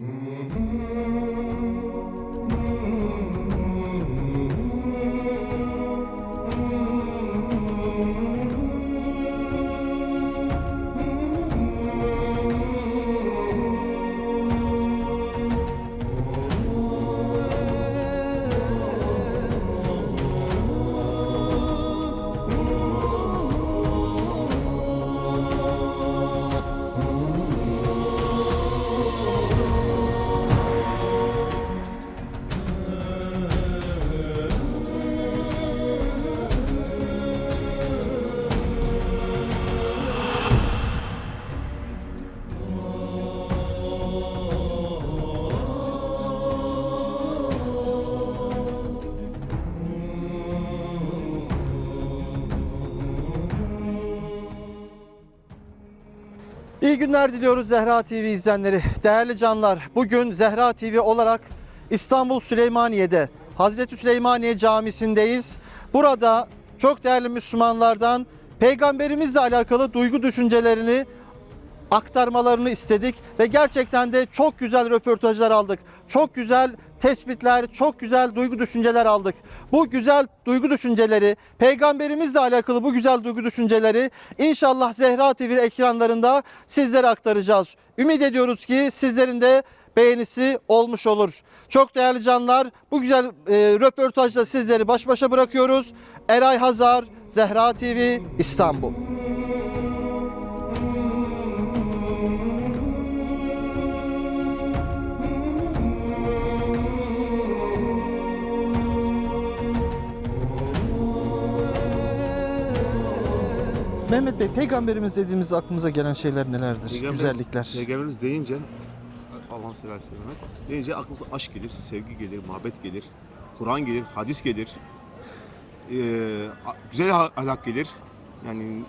Mm-hmm. İyi günler diliyoruz Zehra TV izleyenleri. Değerli canlar, bugün Zehra TV olarak İstanbul Süleymaniye'de Hazreti Süleymaniye Camisi'ndeyiz. Burada çok değerli Müslümanlardan peygamberimizle alakalı duygu düşüncelerini aktarmalarını istedik ve gerçekten de çok güzel röportajlar aldık. Çok güzel tespitler, çok güzel duygu düşünceler aldık. Bu güzel duygu düşünceleri, peygamberimizle alakalı bu güzel duygu düşünceleri inşallah Zehra TV ekranlarında sizlere aktaracağız. Ümit ediyoruz ki sizlerin de beğenisi olmuş olur. Çok değerli canlar, bu güzel e, röportajda sizleri baş başa bırakıyoruz. Eray Hazar, Zehra TV, İstanbul. Mehmet Bey, peygamberimiz dediğimiz aklımıza gelen şeyler nelerdir? Peygamberimiz- Güzellikler. Peygamberimiz deyince Allah'ım ve sellem deyince aklımıza aşk gelir, sevgi gelir, muhabbet gelir, Kur'an gelir, hadis gelir, ee, a- güzel ha- ahlak gelir. Yani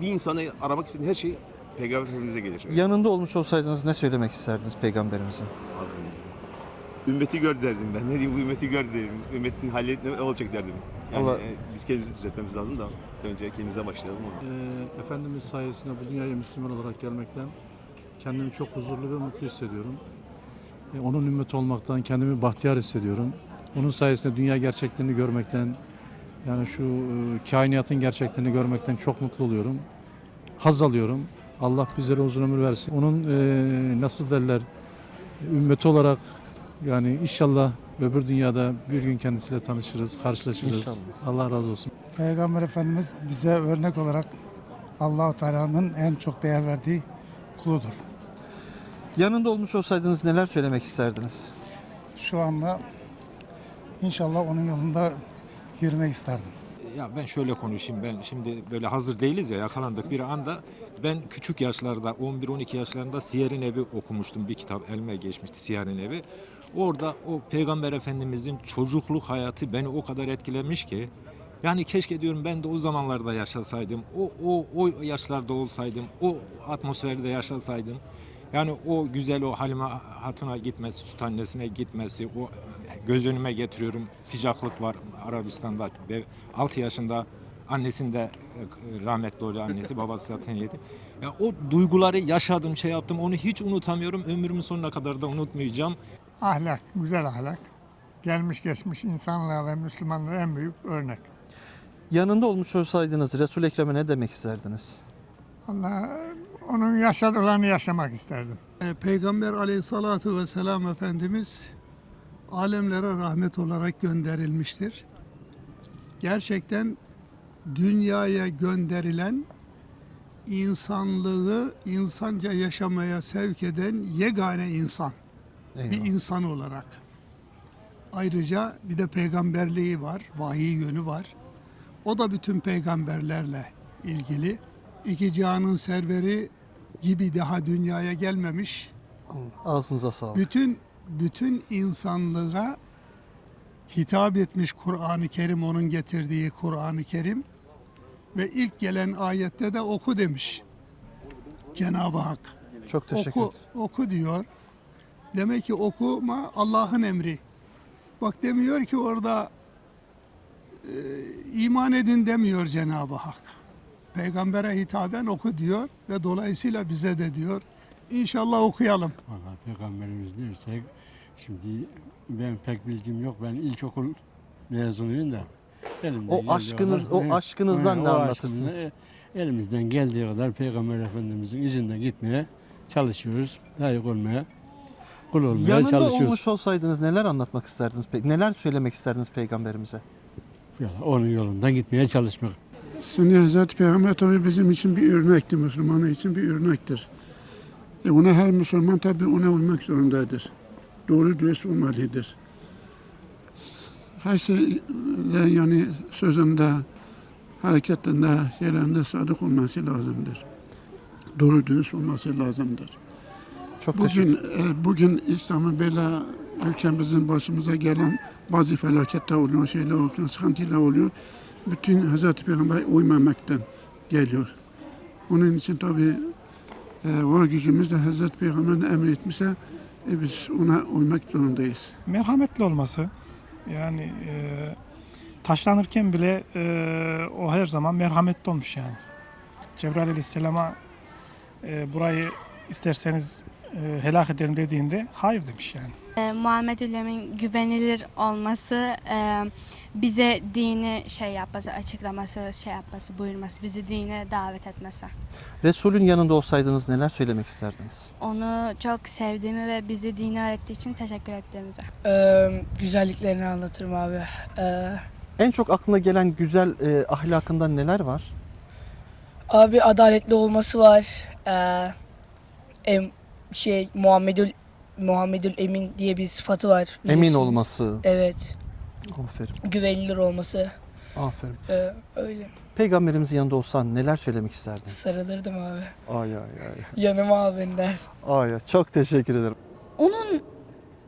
bir insanı aramak istediğin her şey Peygamber Efendimiz'e gelir. Yanında olmuş olsaydınız ne söylemek isterdiniz peygamberimize? Abi, Ümmeti gör derdim ben. Ne diyeyim bu ümmeti gör derdim. Ümmetin hali ne olacak derdim. Yani Allah- e, biz kendimizi düzeltmemiz lazım da önce kendimizden başlayalım. Onu. Ee, Efendimiz sayesinde bu dünyaya Müslüman olarak gelmekten kendimi çok huzurlu ve mutlu hissediyorum. Ee, Onun ümmeti olmaktan kendimi bahtiyar hissediyorum. Onun sayesinde dünya gerçeklerini görmekten, yani şu e, kainatın gerçeklerini görmekten çok mutlu oluyorum. Haz alıyorum. Allah bizlere uzun ömür versin. Onun e, nasıl derler, ümmeti olarak yani inşallah öbür dünyada bir gün kendisiyle tanışırız, karşılaşırız. İnşallah. Allah razı olsun. Peygamber Efendimiz bize örnek olarak Allahu Teala'nın en çok değer verdiği kuludur. Yanında olmuş olsaydınız neler söylemek isterdiniz? Şu anda inşallah onun yolunda yürümek isterdim. Ya ben şöyle konuşayım ben şimdi böyle hazır değiliz ya yakalandık bir anda ben küçük yaşlarda 11-12 yaşlarında Siyer-i Nebi okumuştum bir kitap elime geçmişti Siyer-i Nebi. Orada o Peygamber Efendimizin çocukluk hayatı beni o kadar etkilemiş ki yani keşke diyorum ben de o zamanlarda yaşasaydım, o, o, o yaşlarda olsaydım, o atmosferde yaşasaydım. Yani o güzel o Halime Hatun'a gitmesi, Sultan annesine gitmesi, o göz önüme getiriyorum. Sıcaklık var Arabistan'da ve 6 yaşında annesinde e, rahmetli oluyor annesi, babası zaten yedi. Ya o duyguları yaşadım, şey yaptım. Onu hiç unutamıyorum. Ömrümün sonuna kadar da unutmayacağım. Ahlak, güzel ahlak. Gelmiş geçmiş insanlığa ve Müslümanlığa en büyük örnek. Yanında olmuş olsaydınız Resul Ekrem'e ne demek isterdiniz? Allah onun yaşadıklarını yaşamak isterdim. E, Peygamber aleyhissalatu vesselam Efendimiz alemlere rahmet olarak gönderilmiştir. Gerçekten dünyaya gönderilen insanlığı insanca yaşamaya sevk eden yegane insan. Bir Eyvallah. insan olarak. Ayrıca bir de peygamberliği var, vahiy yönü var. O da bütün peygamberlerle ilgili. İki cihanın serveri gibi daha dünyaya gelmemiş. Ağzınıza sağlık. Bütün bütün insanlığa hitap etmiş Kur'an-ı Kerim onun getirdiği Kur'an-ı Kerim ve ilk gelen ayette de oku demiş. Cenab-ı Hak. Çok teşekkür Oku, oku diyor. Demek ki okuma Allah'ın emri. Bak demiyor ki orada e, iman edin demiyor Cenab-ı Hak. Peygambere hitaben oku diyor ve dolayısıyla bize de diyor İnşallah okuyalım. Valla peygamberimiz dersek şimdi ben pek bilgim yok. Ben ilkokul mezunuyum da. Elimden O geldiği aşkınız- kadar- o aşkınızdan ne o anlatırsınız? aşkımla, e, Elimizden geldiği kadar Peygamber Efendimizin izinden gitmeye çalışıyoruz. Layık olmaya, kul olmaya Yanında çalışıyoruz. olmuş olsaydınız neler anlatmak isterdiniz? pe- Neler söylemek isterdiniz peygamberimize? Yani onun yolundan gitmeye çalışmak. Sünni Hazreti Peygamber tabi bizim için bir örnektir, Müslümanlar için bir örnektir. E ona her Müslüman tabi ona uymak zorundadır. Doğru dürüst olmalıdır. Her şeyde yani sözünde, hareketinde, şeylerinde sadık olması lazımdır. Doğru dürüst olması lazımdır. Çok Bugün e, bugün İslam'ın böyle ülkemizin başımıza gelen bazı felaketler oluyor, şeyler oluyor, sıkıntılar oluyor. Bütün Hazreti Peygamber uymamaktan geliyor. Onun için tabi e, var gücümüz de Hazreti Peygamber'in emretmişse e, biz ona uymak zorundayız. merhametli olması. Yani e, taşlanırken bile e, o her zaman merhametli olmuş yani. Cebrail aleyhisselama e, burayı isterseniz e, helak edelim dediğinde hayır demiş yani. E, Muhammed Ülem'in güvenilir olması, e, bize dini şey yapması, açıklaması, şey yapması, buyurması, bizi dine davet etmesi. Resul'ün yanında olsaydınız neler söylemek isterdiniz? Onu çok sevdiğimi ve bizi dini öğrettiği için teşekkür ettiğimize. güzelliklerini anlatırım abi. Ee, En çok aklına gelen güzel e, ahlakından neler var? abi adaletli olması var. Ee, em, şey Muhammedül Muhammedül Emin diye bir sıfatı var. Emin olması. Evet. Aferin. Güvenilir olması. Aferin. Ee, öyle. Peygamberimizin yanında olsan neler söylemek isterdin? Sarılırdım abi. Ay ay ay. Yanıma al beni derdim. Ay ay. Çok teşekkür ederim. onun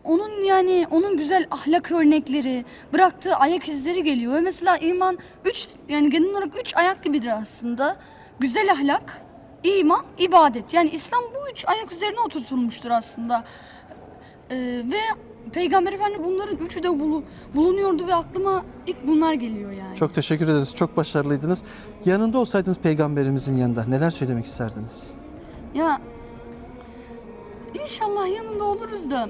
onun yani onun güzel ahlak örnekleri, bıraktığı ayak izleri geliyor. Ve mesela iman üç yani genel olarak üç ayak gibidir aslında. Güzel ahlak, iman, ibadet. Yani İslam bu üç ayak üzerine oturtulmuştur aslında. Ee, ve Peygamber Efendimiz bunların üçü de bulu- bulunuyordu ve aklıma ilk bunlar geliyor yani. Çok teşekkür ederiz. Çok başarılıydınız. Yanında olsaydınız peygamberimizin yanında neler söylemek isterdiniz? Ya inşallah yanında oluruz da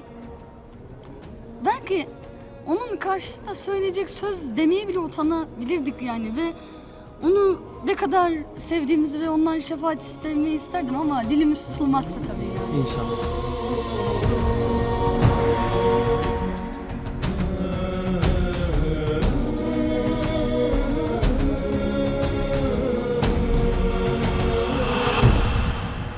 belki onun karşısında söyleyecek söz demeye bile utanabilirdik yani ve onu ne kadar sevdiğimizi ve ondan şefaat istemeyi isterdim ama dilimiz tutulmazsa tabii yani. İnşallah.